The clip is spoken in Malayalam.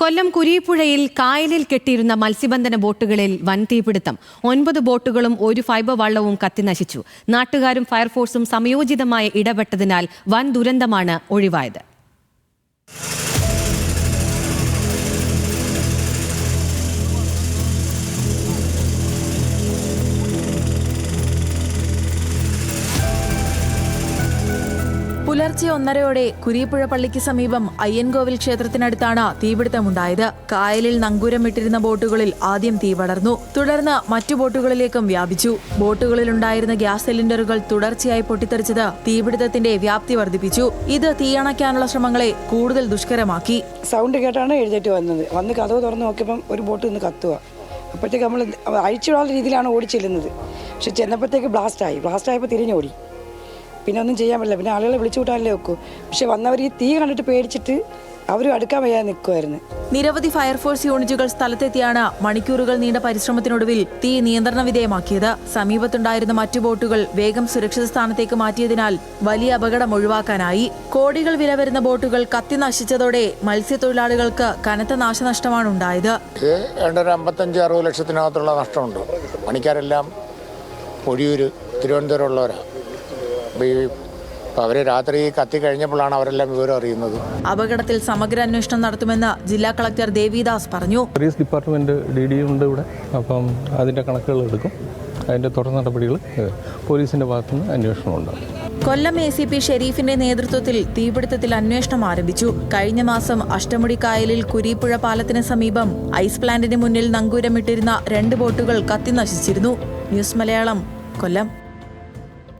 കൊല്ലം കുരീപ്പുഴയിൽ കായലിൽ കെട്ടിയിരുന്ന മത്സ്യബന്ധന ബോട്ടുകളിൽ വൻ തീപിടുത്തം. ഒൻപത് ബോട്ടുകളും ഒരു ഫൈബർ വള്ളവും കത്തിനശിച്ചു നാട്ടുകാരും ഫയർഫോഴ്സും സമയോചിതമായി ഇടപെട്ടതിനാൽ വൻ ദുരന്തമാണ് ഒഴിവായത്. പുലർച്ചെ ഒന്നരയോടെ കുരീപ്പുഴ പള്ളിക്ക് സമീപം അയ്യൻകോവിൽ ക്ഷേത്രത്തിനടുത്താണ് തീപിടുത്തമുണ്ടായത്. കായലിൽ നങ്കൂരമിട്ടിരുന്ന ബോട്ടുകളിൽ ആദ്യം തീ വളർന്നു. തുടർന്ന് മറ്റു ബോട്ടുകളിലേക്കും വ്യാപിച്ചു. ബോട്ടുകളിലുണ്ടായിരുന്ന ഗ്യാസ് സിലിണ്ടറുകൾ തുടർച്ചയായി പൊട്ടിത്തെറിച്ചത് തീപിടുത്തത്തിന്റെ വ്യാപ്തി വർദ്ധിപ്പിച്ചു. ഇത് തീയണയ്ക്കാനുള്ള ശ്രമങ്ങളെ കൂടുതൽ ദുഷ്കരമാക്കി. സൗണ്ട് കേട്ടാണ് എഴുന്നേറ്റ് വന്നത്. വന്ന് കഥവ് തുറന്ന് നോക്കിയപ്പം ഒരു ബോട്ട് നിന്ന് കത്തുക അപ്പോഴത്തേക്ക് നമ്മൾ അഴിച്ചുവിടാനുള്ള രീതിയിലാണ് ഓടിച്ചെല്ലുന്നത് പക്ഷെ ചെന്നപ്പോഴത്തേക്ക് ബ്ലാസ്റ്റ് ആയി ആയപ്പോൾ തിരിഞ്ഞോടി. പിന്നെ ഒന്നും ചെയ്യാൻ പറ്റില്ല. പിന്നെ ആളുകളെ വിളിച്ചു കൂട്ടാനല്ലേ വെക്കൂ പക്ഷെ വന്നവർ ഈ തീ കണ്ടിട്ട് പേടിച്ചിട്ട് അവരും അടുക്കാൻ വയ്യാതെ നിൽക്കുമായിരുന്നു നിരവധി ഫയർഫോഴ്സ് യൂണിറ്റുകൾ സ്ഥലത്തെത്തിയാണ് മണിക്കൂറുകൾ നീണ്ട പരിശ്രമത്തിനൊടുവിൽ തീ നിയന്ത്രണ വിധേയമാക്കിയത്. സമീപത്തുണ്ടായിരുന്ന മറ്റു ബോട്ടുകൾ വേഗം സുരക്ഷിത സ്ഥാനത്തേക്ക് മാറ്റിയതിനാൽ വലിയ അപകടം ഒഴിവാക്കാനായി. കോടികൾ വില വരുന്ന ബോട്ടുകൾ കത്തി നശിച്ചതോടെ മത്സ്യത്തൊഴിലാളികൾക്ക് കനത്ത നാശനഷ്ടമാണ് ഉണ്ടായത്. അമ്പത്തഞ്ച് അറുപത് ലക്ഷത്തിനകത്തുള്ള നഷ്ടമുണ്ട്. പണിക്കാരെല്ലാം തിരുവനന്തപുരം ഉള്ളവരാണ് അവർ രാത്രി കത്തി കഴിഞ്ഞപ്പോഴാണ് അവരെല്ലാം വിവരം അറിയുന്നത്. അപകടത്തിൽ സമഗ്ര അന്വേഷണം നടത്തുമെന്ന് ജില്ലാ കളക്ടർ ദേവിദാസ് പറഞ്ഞു. പോലീസ് ഡിപ്പാർട്ട്മെന്റ് ഡി ഡി ഉണ്ട് ഇവിടെ. അപ്പം അതിന്റെ കണക്കുകൾ എടുക്കും. അതിന്റെ തുടർ നടപടികൾ പോലീസിന്റെ ഭാഗത്തുനിന്ന് അന്വേഷണം ഉണ്ടാകും. കൊല്ലം എ സി പി ഷെരീഫിന്റെ നേതൃത്വത്തിൽ തീപിടുത്തത്തിൽ അന്വേഷണം ആരംഭിച്ചു. കഴിഞ്ഞ മാസം അഷ്ടമുടി കായലിൽ കുരീപ്പുഴ പാലത്തിന് സമീപം ഐസ് പ്ലാന്റിന് മുന്നിൽ നങ്കൂരമിട്ടിരുന്ന രണ്ട് ബോട്ടുകൾ കത്തി നശിച്ചിരുന്നു. ന്യൂസ് മലയാളം കൊല്ലം.